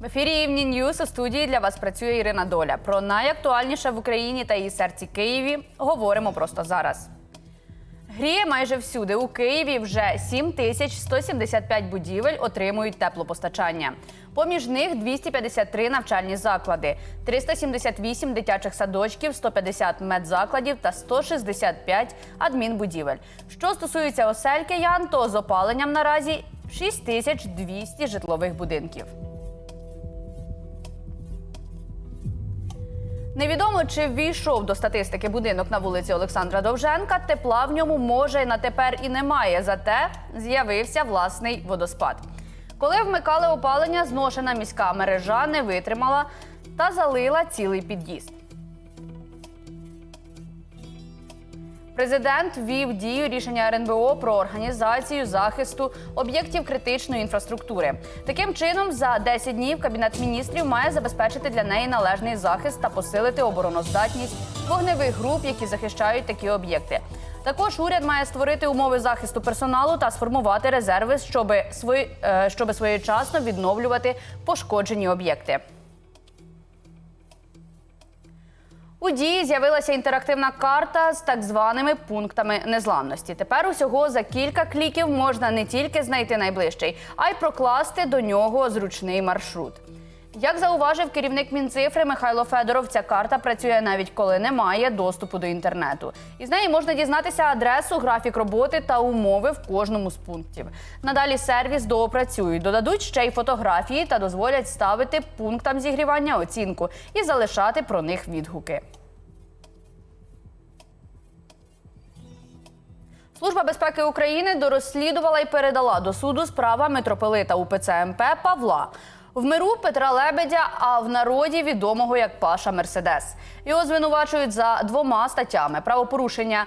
В ефірі Evening News у студії для вас працює Ірина Доля. Про найактуальніше в Україні та її серці Києві говоримо просто зараз. Гріє майже всюди. У Києві вже 7175 будівель отримують теплопостачання. Поміж них 253 навчальні заклади, 378 дитячих садочків, 150 медзакладів та 165 адмінбудівель. Що стосується осель киян, то з опаленням наразі 6200 житлових будинків. Невідомо, чи ввійшов до статистики будинок на вулиці Олександра Довженка. Тепла в ньому може на тепер і немає. Зате з'явився власний водоспад. Коли вмикали опалення, зношена міська мережа не витримала та залила цілий під'їзд. Президент ввів дію рішення РНБО про організацію захисту об'єктів критичної інфраструктури. Таким чином, за 10 днів Кабінет міністрів має забезпечити для неї належний захист та посилити обороноздатність вогневих груп, які захищають такі об'єкти. Також уряд має створити умови захисту персоналу та сформувати резерви, щоб, е, своєчасно відновлювати пошкоджені об'єкти. У дії з'явилася інтерактивна карта з так званими пунктами незламності. Тепер усього за кілька кліків можна не тільки знайти найближчий, а й прокласти до нього зручний маршрут. Як зауважив керівник Мінцифри Михайло Федоров, ця карта працює навіть коли немає доступу до інтернету. Із неї можна дізнатися адресу, графік роботи та умови в кожному з пунктів. Надалі сервіс доопрацюють, додадуть ще й фотографії та дозволять ставити пунктам зігрівання оцінку і залишати про них відгуки. Служба безпеки України дорозслідувала і передала до суду справа митрополита УПЦ МП Павла. В миру Петра Лебедя, а в народі відомого як Паша Мерседес. Його звинувачують за двома статтями: правопорушення.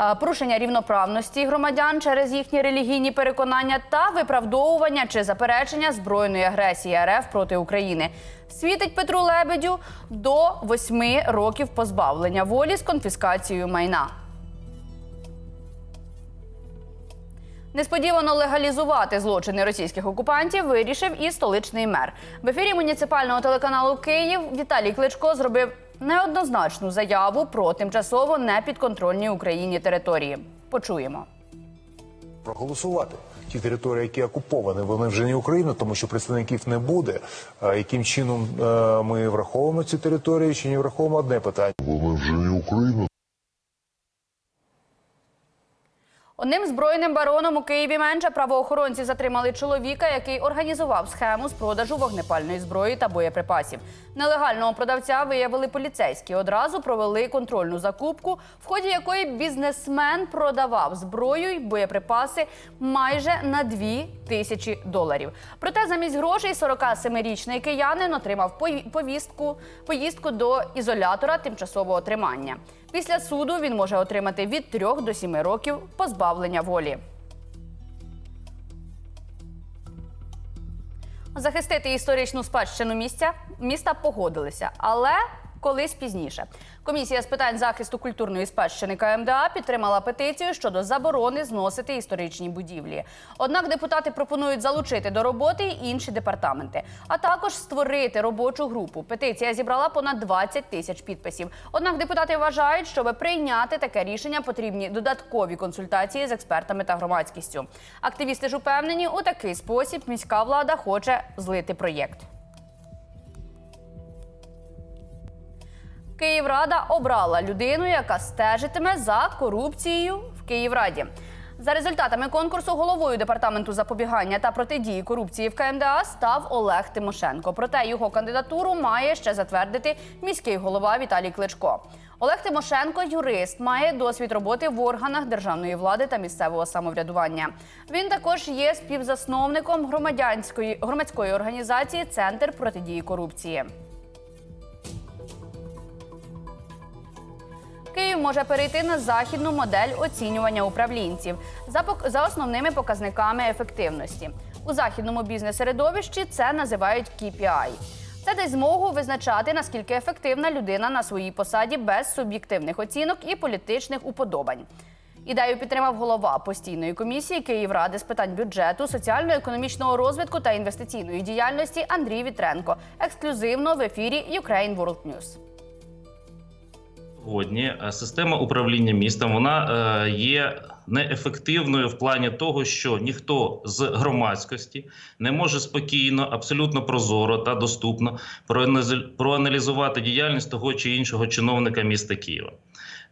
е, Порушення рівноправності громадян через їхні релігійні переконання та виправдовування чи заперечення збройної агресії РФ проти України світить Петру Лебедю до восьми років позбавлення волі з конфіскацією майна. Несподівано легалізувати злочини російських окупантів вирішив і столичний мер. В ефірі муніципального телеканалу Київ Віталій Кличко зробив неоднозначну заяву про тимчасово непідконтрольні Україні території. Почуємо. проголосувати. Ті території, які окуповані, вони вже не Україна, тому що представників не буде. А яким чином е, ми враховуємо ці території чи не враховуємо одне питання? Бо ми вже не Україна. Одним збройним бароном у Києві менше правоохоронці затримали чоловіка, який організував схему з продажу вогнепальної зброї та боєприпасів. Нелегального продавця виявили поліцейські. Одразу провели контрольну закупку, в ході якої бізнесмен продавав зброю й боєприпаси майже на 2 тисячі доларів. Проте замість грошей 47-річний киянин отримав повістку, поїздку до ізолятора тимчасового тримання. Після суду він може отримати від 3 до 7 років позбавлення волі. Захистити історичну спадщину місця міста погодилися, але колись пізніше. Комісія з питань захисту культурної спадщини КМДА підтримала петицію щодо заборони зносити історичні будівлі. Однак депутати пропонують залучити до роботи й інші департаменти, а також створити робочу групу. Петиція зібрала понад 20 тисяч підписів. Однак депутати вважають, щоб прийняти таке рішення, потрібні додаткові консультації з експертами та громадськістю. Активісти ж упевнені, у такий спосіб міська влада хоче злити проєкт. Київрада обрала людину, яка стежитиме за корупцією в Київраді. За результатами конкурсу головою департаменту запобігання та протидії корупції в КМДА став Олег Тимошенко. Проте його кандидатуру має ще затвердити міський голова Віталій Кличко. Олег Тимошенко, юрист, має досвід роботи в органах державної влади та місцевого самоврядування. Він також є співзасновником громадянської громадської організації Центр протидії корупції. Київ може перейти на західну модель оцінювання управлінців за, основними показниками ефективності. У західному бізнес-середовищі це називають KPI. Це дасть змогу визначати, наскільки ефективна людина на своїй посаді без суб'єктивних оцінок і політичних уподобань. Ідею підтримав голова постійної комісії Київради з питань бюджету, соціально-економічного розвитку та інвестиційної діяльності Андрій Вітренко. Ексклюзивно в ефірі Ukraine World News. Сьогодні е, система управління містом вона е, є неефективною в плані того, що ніхто з громадськості не може спокійно, абсолютно прозоро та доступно проаналіз- проаналізувати діяльність того чи іншого чиновника міста Києва.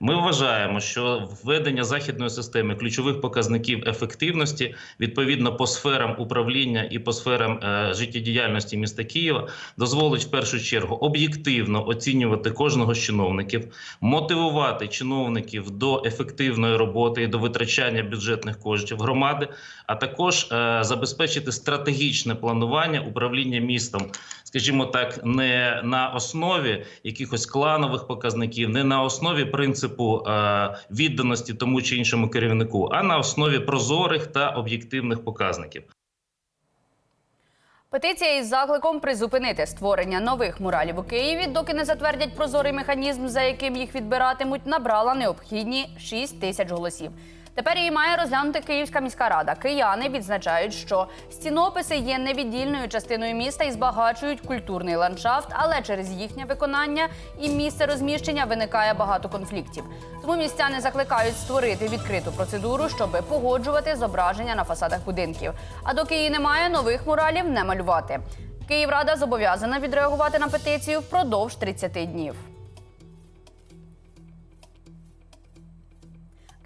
Ми вважаємо, що введення західної системи ключових показників ефективності відповідно по сферам управління і по сферам е, життєдіяльності міста Києва дозволить в першу чергу об'єктивно оцінювати кожного з чиновників, мотивувати чиновників до ефективної роботи і до витрачання бюджетних коштів громади, а також е, забезпечити стратегічне планування управління містом, скажімо так, не на основі якихось кланових показників, не на основі принципу е, відданості тому чи іншому керівнику, а на основі прозорих та об'єктивних показників. Петиція із закликом призупинити створення нових муралів у Києві, доки не затвердять прозорий механізм, за яким їх відбиратимуть, набрала необхідні 6 тисяч голосів. Тепер її має розглянути Київська міська рада. Кияни відзначають, що стінописи є невіддільною частиною міста і збагачують культурний ландшафт, але через їхнє виконання і місце розміщення виникає багато конфліктів. Тому містяни закликають створити відкриту процедуру, щоб погоджувати зображення на фасадах будинків. А доки її немає, нових муралів не малювати. Київрада зобов'язана відреагувати на петицію впродовж 30 днів.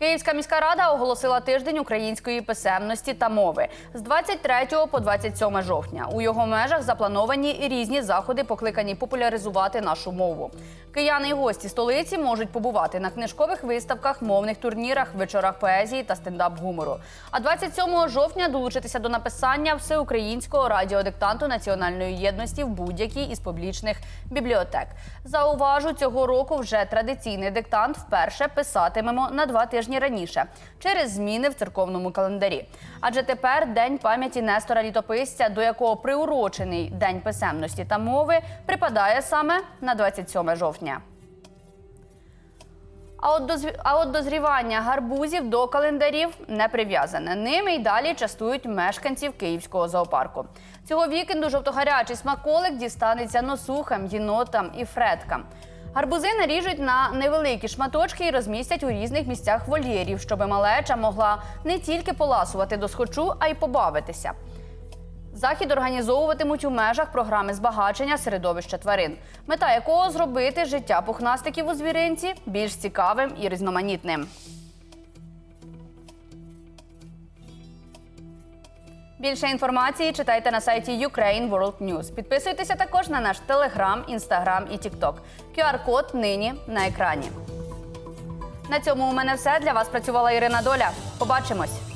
Київська міська рада оголосила тиждень української писемності та мови з 23 по 27 жовтня. У його межах заплановані різні заходи, покликані популяризувати нашу мову. Кияни і гості столиці можуть побувати на книжкових виставках, мовних турнірах, вечорах поезії та стендап-гумору. А 27 жовтня долучитися до написання всеукраїнського радіодиктанту національної єдності в будь-якій із публічних бібліотек. Зауважу, цього року вже традиційний диктант вперше писатимемо на два тижні раніше через зміни в церковному календарі. Адже тепер День пам'яті Нестора Літописця, до якого приурочений День писемності та мови, припадає саме на 27 жовтня. А от, дозв- а от дозрівання гарбузів до календарів не прив'язане. Ними й далі частують мешканців київського зоопарку. Цього вікенду жовтогарячий смаколик дістанеться носухам, єнотам і фреткам. Гарбузи наріжуть на невеликі шматочки і розмістять у різних місцях вольєрів, щоб малеча могла не тільки поласувати до схочу, а й побавитися. Захід організовуватимуть у межах програми збагачення середовища тварин, мета якого зробити життя пухнастиків у звіринці більш цікавим і різноманітним. Більше інформації читайте на сайті Ukraine World News. Підписуйтеся також на наш Телеграм, Інстаграм і Тікток. QR-код нині на екрані. На цьому у мене все. Для вас працювала Ірина Доля. Побачимось.